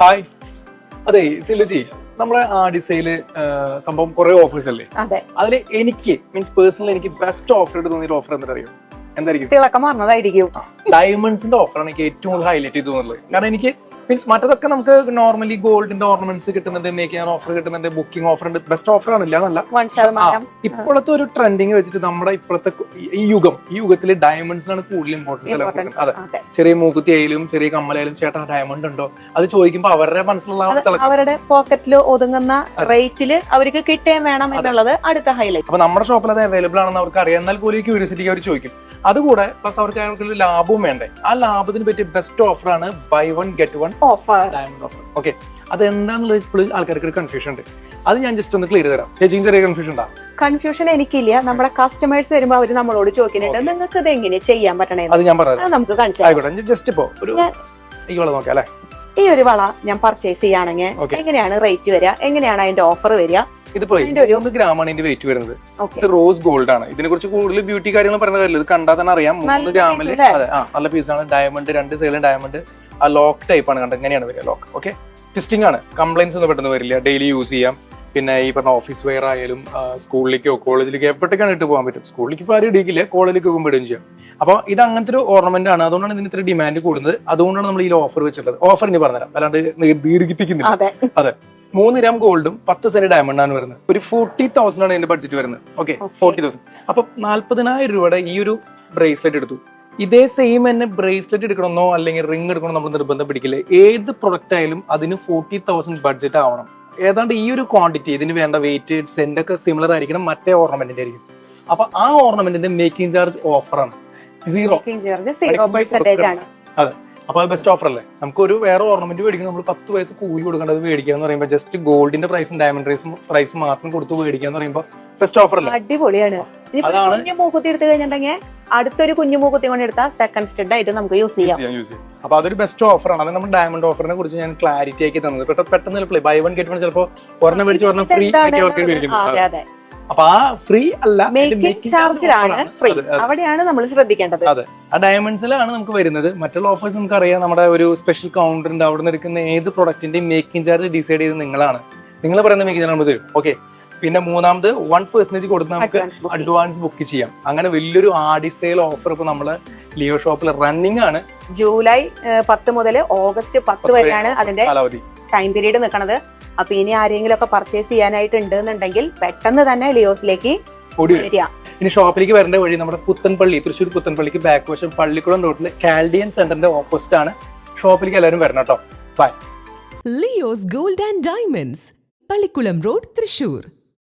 Hi. അതെ സിലുജി നമ്മളെ ആ ഡിസൈൽ സംഭവം കുറെ ഓഫേഴ്സ് അല്ലേ? അതെ. അതിൽ എനിക്ക് മീൻസ് പേഴ്സണലി എനിക്ക് ബെസ്റ്റ് ഓഫർ ആയിട്ട് തോന്നിയ ഓഫർ എന്താ അറിയോ എന്തായിരിക്കും? തിളക്കം മാറുന്നതായിരിക്കും. ഡയമണ്ട്സിന്റെ ഓഫറാണ് എനിക്ക് ഏറ്റവും കൂടുതൽ ഹൈലൈറ്റ് ചെയ്ത് തോന്നുന്നത് കാരണം എനിക്ക് മീൻസ് മറ്റതൊക്കെ നമുക്ക് നോർമലി ഗോൾഡിന്റെ ഓർണമെന്റ്സ് കിട്ടുന്നുണ്ട് മേക്കിംഗ് ഓഫർ കിട്ടുന്നുണ്ട് ബുക്കിംഗ് ഓഫർ ഉണ്ട്. ബെസ്റ്റ് ഓഫർ ആണ് ഇല്ലാന്നല്ല ഇപ്പോഴത്തെ ഒരു ട്രെൻഡിങ് വെച്ചിട്ട് നമ്മുടെ ഇപ്പോഴത്തെ ഈ യുഗം ഈ യുഗത്തിൽ ഡയമണ്ട്സിനാണ് കൂടുതൽ ഇമ്പോർട്ടൻസ് അതെ. ചെറിയ മൂക്കുത്തി ആയാലും ചെറിയ കമ്മലായാലും ചേട്ടാ ഡയമണ്ട് ഉണ്ടോ? അത് ചോദിക്കുമ്പോൾ അവരുടെ മനസ്സിലുള്ള അവരുടെ പോക്കറ്റിൽ ഒതുങ്ങുന്ന റേറ്റിൽ അവർക്ക് കിട്ടേ വേണം എന്നുള്ളത് അടുത്ത ഹൈലൈറ്റ് അപ്പൊ നമ്മുടെ ഷോപ്പിൽ അത് അവൈലബിൾ ആണെന്ന് അവർക്ക് അറിയാം. എന്നാൽ പോലും ക്യൂരിയസിറ്റി അവർ ചോദിക്കും. അതുകൂടെ പ്ലസ് അവർക്ക് അയാൾക്ക് ലാഭവും വേണ്ടേ. ആ ലാഭത്തിന് പറ്റിയ ബെസ്റ്റ് ഓഫറാണ് buy one get one offer diamond offer okay അത് എന്താണെന്നുള്ളത് ഇപ്പോഴും ആൾക്കാർക്ക് ഒരു കൺഫ്യൂഷൻ ഉണ്ട്. അത് ഞാൻ ജസ്റ്റ് ഒന്ന് ക്ലിയർ തരാം ചേച്ചിക്ക് ചെറിയ കൺഫ്യൂഷൻ ഉണ്ടാ? കൺഫ്യൂഷൻ എനിക്കില്ല. നമ്മുടെ കസ്റ്റമേഴ്സ് വരുമ്പോ അവർ നമ്മളോട് ചോദിക്കുന്നുണ്ട്. നിങ്ങൾക്ക് ഇത് എങ്ങനെ ചെയ്യാൻ പറ്റണേ അത് ഞാൻ പറയാം. നമുക്ക് കാണിച്ചു ആയിക്കോട്ടെ. ജസ്റ്റ് ഇപ്പോ ഒരു ഈ വള നോക്കാം അല്ലേ? ഈ ഒരു വള ഞാൻ പർച്ചേസ് ചെയ്യുകയാണെങ്കിൽ എങ്ങനെയാണ് റേറ്റ് വരിക? എങ്ങനെയാണ് അതിന്റെ ഓഫർ വരിക? ഇതിപ്പോ മൂന്ന് ഗ്രാമാണ് ഇതിന്റെ വെയിറ്റ് വരുന്നത്. ഇത് റോസ് ഗോൾഡ് ആണ്. ഇതിനെ കുറിച്ച് കൂടുതൽ ബ്യൂട്ടി കാര്യങ്ങൾ പറയുന്ന കാര്യമില്ല. ഇത് കണ്ടാൽ തന്നെ അറിയാം. മൂന്ന് ഗ്രാമിൽ? അതെ ആ നല്ല ആണ്. ഡയമണ്ട് രണ്ട് സൈഡിലും ഡയമണ്ട് ആ ലോക്ക് ടൈപ്പ് ആണ് കണ്ടത്. എങ്ങനെയാണ് വരിക ലോക്ക് ഓക്കെ ട്വിസ്റ്റിംഗ് ആണ്. കംപ്ലൈൻസ് ഒന്നും പെട്ടെന്ന് വരില്ല. ഡെയിലി യൂസ് ചെയ്യാം. പിന്നെ ഈ പറഞ്ഞ ഓഫീസ് വെയർ ആയാലും സ്കൂളിലേക്കോ കോളേജിലേക്കോ എപ്പോഴത്തേക്കാണ് ഇട്ട് പോകാൻ പറ്റും? സ്കൂളിലേക്ക് ഇപ്പോൾ ആരും ഇടിക്കില്ല. കോളേജിലേക്ക് പോകുമ്പോൾ ഇടുകയും ചെയ്യാം. അപ്പോൾ ഇത് അങ്ങനത്തെ ഒരു ഓർണമെന്റ് ആണ്. അതുകൊണ്ടാണ് ഇതിന് ഇത്ര ഡിമാൻഡ് കൂടുന്നത്. അതുകൊണ്ടാണ് നമ്മൾ ഈ ഓഫർ വെച്ചിട്ടുള്ളത്. ഓഫർ ഇനി പറഞ്ഞുതരാം. അല്ലാണ്ട് ദീർഘിപ്പിക്കുന്നില്ല. അതെ. മൂന്ന് ഗ്രാം ഗോൾഡും പത്ത് സെന്റ് ഡയമണ്ട് ആണ് വരുന്നത്. ഒരു ഫോർട്ടി തൗസൻഡ് ആണ് എന്റെ ബഡ്ജറ്റ് വരുന്നത്. ഓക്കെ. ഫോർട്ടി തൗസൻഡ് അപ്പൊ നാല്പതിനായിരം രൂപയുടെ ഈ ഒരു ബ്രേസ്ലെറ്റ് എടുത്തു. ഇതേ സെയിം തന്നെ ബ്രേസ്ലെറ്റ് എടുക്കണമെന്നോ അല്ലെങ്കിൽ റിംഗ് എടുക്കണമെന്നോ നമ്മൾ നിർബന്ധം പിടിക്കില്ല. ഏത് പ്രൊഡക്റ്റ് ആയാലും അതിന് ഫോർട്ടി തൗസൻഡ് ബഡ്ജറ്റ് ആവണം. ഏതാണ്ട് ഈ ഒരു ക്വാണ്ടിറ്റി ഇതിന് വേണ്ട വെയിറ്റ് സെന്റ് ഒക്കെ സിമിലർ ആയിരിക്കണം മറ്റേ ഓർണമെന്റിന്റെ ആയിരിക്കും. അപ്പൊ ആ ഓർണമെന്റിന്റെ മേക്കിംഗ് ചാർജ് ഓഫറാണ് സീറോ അതെ. അപ്പൊ അത് ബെസ്റ്റ് ഓഫർ അല്ലേ? നമുക്ക് ഒരു വേറെ ഓർണമെന്റ് മേടിക്കും നമ്മൾ പത്ത് വയസ്സ് കൂലി കൊടുക്കേണ്ടത് മേടിക്കുക എന്ന് പറയുമ്പോൾ ജസ്റ്റ് ഗോൾഡിന്റെ പ്രൈസും ഡയമണ്ട് പ്രൈസും പ്രൈസ് മാത്രം കൊടുത്ത് മേടിക്കുക എന്ന് പറയുമ്പോൾ ബെസ്റ്റ് ഓഫർ അല്ലേ? അടിപൊളിയാണ്. കുഞ്ഞു മൂക്കുത്തി എടുത്തു കഴിഞ്ഞിട്ടുണ്ടെങ്കിൽ അടുത്തൊരു കുഞ്ഞു മൂക്കുത്തി കൊണ്ട് എടുത്താൽ സെക്കൻഡ് സ്റ്റെഡ് ആയിട്ട് നമുക്ക് യൂസ് ചെയ്യാം. യൂസ് ചെയ്യാം യൂസ് ചെയ്യാം. അപ്പൊ അതൊരു ബെസ്റ്റ് ഓഫറാണ് അത് നമ്മൾ ഡയമണ്ട് ഓഫറിനെ കുറിച്ച് ഞാൻ ക്ലാരിറ്റി ആക്കി തന്നത്. പെട്ടെന്ന് ബൈ വൺ ഗെറ്റ് വൺ ചിലപ്പോൾ ഒരെണ്ണം മേടിച്ച് ഒരെണ്ണം ഫ്രീ ഇതെന്താണ് അപ്പൊ ആ ഫ്രീ അല്ല മേക്കിംഗ് ചാർജിലാണ് ഫ്രീ. അവിടെയാണ് നമ്മൾ ശ്രദ്ധിക്കേണ്ടത്. അതെ. ആ ഡയമണ്ട്സിലാണ് നമുക്ക് വരുന്നത്. മറ്റുള്ള ഓഫേഴ്സ് നമുക്ക് അറിയാം നമ്മുടെ ഒരു സ്പെഷ്യൽ കൗണ്ടറിന്റെ അവിടെ നിൽക്കുന്ന ഏത് പ്രൊഡക്റ്റിന്റെയും മേക്കിംഗ് ചാർജ് ഡിസൈഡ് ചെയ്ത് നിങ്ങളാണ്. നിങ്ങൾ പറയുന്ന മേക്കിംഗ് ചാർജ് നമ്മൾ തരും. ഓക്കെ പിന്നെ മൂന്നാമത് വൺ പെർസെന്റേജ് കൊടുത്ത് നമുക്ക് അഡ്വാൻസ് ബുക്ക് ചെയ്യാം. അങ്ങനെ വലിയൊരു ആഡിസെയിൽ ഓഫർ ഇപ്പൊ നമ്മൾ ലിയോ ഷോപ്പിൽ റണ്ണിംഗ് ആണ്. ജൂലൈ പത്ത് മുതൽ ഓഗസ്റ്റ് പത്ത് വരെയാണ് അതിന്റെ ടൈം പീരീഡ് നിൽക്കുന്നത് അപ്പൊ ഇനി ആരെങ്കിലും ഒക്കെ പർച്ചേസ് ചെയ്യാനായിട്ട് ഉണ്ട് എന്നുണ്ടെങ്കിൽ പെട്ടെന്ന് തന്നെ ലിയോസിലേക്ക് വരിക. ഇനി ഷോപ്പിലേക്ക് വരേണ്ട വഴി നമ്മുടെ പുത്തൻപള്ളി തൃശ്ശൂർ പുത്തൻപള്ളിക്ക് ബാക്ക് വശം പള്ളിക്കുളം റോഡിൽ കാൽഡിയൻ സെന്ററിന്റെ ഓപ്പോസിറ്റ് ആണ്. ഷോപ്പിലേക്ക് എല്ലാവരും വരണം കേട്ടോ. Bye Leo's gold and diamonds Pallikulam road Thrissur